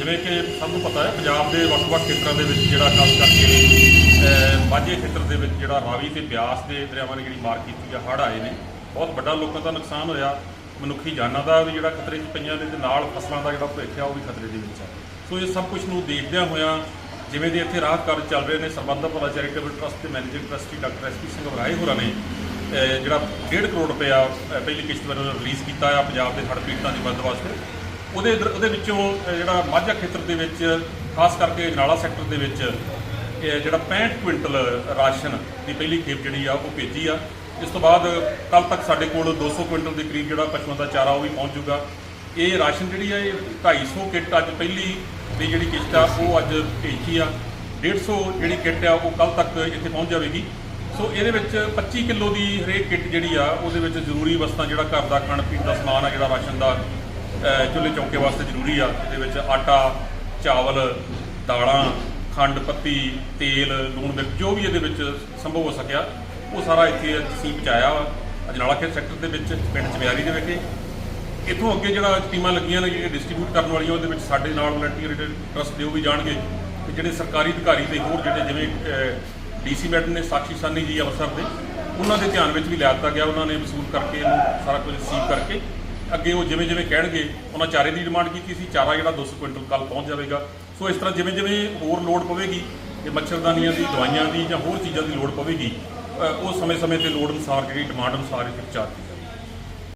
ਜਿਵੇਂ ਕਿ ਸਭ ਨੂੰ ਪਤਾ ਹੈ, ਪੰਜਾਬ ਦੇ ਵੱਖ-ਵੱਖ ਖੇਤਰਾਂ ਦੇ ਵਿੱਚ ਜਿਹੜਾ ਖਾਸ ਕਰਕੇ ਮਾਝੇ ਖੇਤਰ ਦੇ ਵਿੱਚ ਜਿਹੜਾ ਰਾਵੀ ਤੇ ਬਿਆਸ ਦੇ ਦਰਿਆਵਾਂ ਨੇ ਜਿਹੜੀ ਮਾਰ ਕੀਤੀ ਆ ਹੜ੍ਹ ਆਏ ਨੇ, ਬਹੁਤ ਵੱਡਾ ਲੋਕਾਂ ਦਾ ਨੁਕਸਾਨ ਹੋਇਆ। ਮਨੁੱਖੀ ਜਾਨਾਂ ਦਾ ਵੀ ਜਿਹੜਾ ਖਤਰੇ 'ਚ ਪਈਆਂ ਨੇ ਤੇ ਨਾਲ ਫਸਲਾਂ ਦਾ ਜਿਹੜਾ ਭਵਿੱਖ ਆ ਉਹ ਵੀ ਖਤਰੇ ਦੇ ਵਿੱਚ ਆ। ਸੋ ਇਹ ਸਭ ਕੁਝ ਨੂੰ ਦੇਖਦਿਆਂ ਹੋਇਆਂ ਜਿਵੇਂ ਦੇ ਇੱਥੇ ਰਾਹਤ ਕਾਰਜ ਚੱਲ ਰਹੇ ਨੇ, ਸਰਬੰਧਤ ਭਲਾ ਚੈਰੀਟੇਬਲ ਟਰਸਟ ਦੇ managing trustee doctor S P Singh Waraich ਹੋਰਾਂ ਨੇ ਜਿਹੜਾ 1.5 ਕਰੋੜ ਰੁਪਇਆ ਪਹਿਲੀ ਕਿਸ਼ਤ ਵੱਲੋਂ ਰਿਲੀਜ਼ ਕੀਤਾ ਆ ਪੰਜਾਬ ਦੇ ਹੜ੍ਹ ਪੀੜਤਾਂ ਦੀ ਮਦਦ ਵਾਸਤੇ ਉਹਦੇ ਦਰ- ਉਹਦੇ ਵਿੱਚੋਂ ਜਿਹੜਾ ਮਾਝਾ ਖੇਤਰ ਦੇ ਵਿੱਚ, ਖਾਸ ਕਰਕੇ ਨਾਲਾ ਸੈਕਟਰ ਦੇ ਵਿੱਚ ਜਿਹੜਾ 65 ਕੁਇੰਟਲ ਰਾਸ਼ਨ ਦੀ ਪਹਿਲੀ ਖੇਪ ਜਿਹੜੀ ਆ, ਉਹ ਭੇਜੀ ਆ। ਇਸ ਤੋਂ ਬਾਅਦ ਕੱਲ ਤੱਕ ਸਾਡੇ ਕੋਲ 200 ਕੁਇੰਟਲ ਦੇ ਕਰੀਬ ਜਿਹੜਾ ਪਸ਼ੂਆਂ ਦਾ ਚਾਰਾ ਉਹ ਵੀ ਪਹੁੰਚ ਜਾਊਗਾ ਇਹ ਰਾਸ਼ਨ ਜਿਹੜੀ ਆ, ਇਹ 250 ਕਿੱਟ ਅੱਜ ਪਹਿਲੀ ਦੀ ਜਿਹੜੀ ਕਿਸ਼ਤ ਆ, ਉਹ ਅੱਜ ਭੇਜੀ ਆ। 150 ਜਿਹੜੀ ਕਿੱਟ ਆ, ਉਹ ਕੱਲ ਤੱਕ ਇੱਥੇ ਪਹੁੰਚ ਜਾਵੇਗੀ। ਸੋ ਇਹਦੇ ਵਿੱਚ 25 ਕਿਲੋ ਦੀ ਹਰੇਕ ਕਿੱਟ ਜਿਹੜੀ ਆ, ਉਹਦੇ ਵਿੱਚ ਜ਼ਰੂਰੀ ਵਸਤਾਂ ਜਿਹੜਾ ਘਰ ਦਾ ਖਾਣ ਪੀਣ ਦਾ ਸਮਾਨ ਆ, ਜਿਹੜਾ ਰਾਸ਼ਨ ਦਾ ਚੁੱਲ੍ਹੇ ਚੌਂਕੇ ਵਾਸਤੇ ਜ਼ਰੂਰੀ ਆ। ਇਹਦੇ ਵਿੱਚ ਆਟਾ, ਚਾਵਲ, ਦਾਲਾਂ, ਖੰਡ, ਪੱਤੀ, ਤੇਲ, ਲੂਣ, ਮਿਰਚ, ਜੋ ਵੀ ਇਹਦੇ ਵਿੱਚ ਸੰਭਵ ਹੋ ਸਕਿਆ, ਉਹ ਸਾਰਾ ਇੱਥੇ ਅਸੀਂ ਪਹੁੰਚਾਇਆ ਵਾ। ਅਜਨਾਲਾ ਖੇਤ ਸੈਕਟਰ ਦੇ ਵਿੱਚ, ਪਿੰਡ ਚਮਿਆਰੀ ਦੇ ਵਿਖੇ। ਇੱਥੋਂ ਅੱਗੇ ਜਿਹੜਾ ਟੀਮਾਂ ਲੱਗੀਆਂ ਨੇ, ਜਿਹੜੀਆਂ ਡਿਸਟ੍ਰੀਬਿਊਟ ਕਰਨ ਵਾਲੀਆਂ, ਉਹਦੇ ਵਿੱਚ ਸਾਡੇ ਨਾਲ ਵਲੰਟੀਅਰ ਟਰਸਟ ਦੇ ਉਹ ਵੀ ਜਾਣਗੇ। ਤੇ ਜਿਹੜੇ ਸਰਕਾਰੀ ਅਧਿਕਾਰੀ ਤੇ ਹੋਰ ਜਿਹੜੇ ਜਿਵੇਂ ਡੀਸੀ ਮੈਡਮ ਨੇ, ਸਾਖੀ ਸਾਨੀ ਜੀ ਅਫਸਰ ਦੇ, ਉਹਨਾਂ ਦੇ ਧਿਆਨ ਵਿੱਚ ਵੀ ਲਿਆ ਦਿੱਤਾ ਗਿਆ। ਉਹਨਾਂ ਨੇ ਵਸੂਲ ਕਰਕੇ ਇਹਨੂੰ ਸਾਰਾ ਕੁਝ ਸੀਵ ਕਰਕੇ ਅੱਗੇ ਉਹ ਜਿਵੇਂ ਜਿਵੇਂ ਕਹਿਣਗੇ, ਉਹਨਾਂ ਚਾਰੇ ਦੀ ਡਿਮਾਂਡ ਕੀਤੀ ਸੀ, ਚਾਰਾ ਜਿਹੜਾ 200 ਕੁਇੰਟਲ ਕੱਲ ਪਹੁੰਚ ਜਾਵੇਗਾ। ਸੋ ਇਸ ਤਰ੍ਹਾਂ ਜਿਵੇਂ ਜਿਵੇਂ ਹੋਰ ਲੋਡ ਪਵੇਗੀ ਤੇ ਮੱਛਰਦਾਨੀਆਂ ਦੀ, ਦਵਾਈਆਂ ਦੀ ਜਾਂ ਹੋਰ ਚੀਜ਼ਾਂ ਦੀ ਲੋੜ ਪਵੇਗੀ ਉਹ ਸਮੇਂ-ਸਮੇਂ ਤੇ ਲੋੜ ਅਨੁਸਾਰ ਜਿਹੜੀ ਡਿਮਾਂਡ ਅਨੁਸਾਰ ਇਹ ਪਹੁੰਚਾ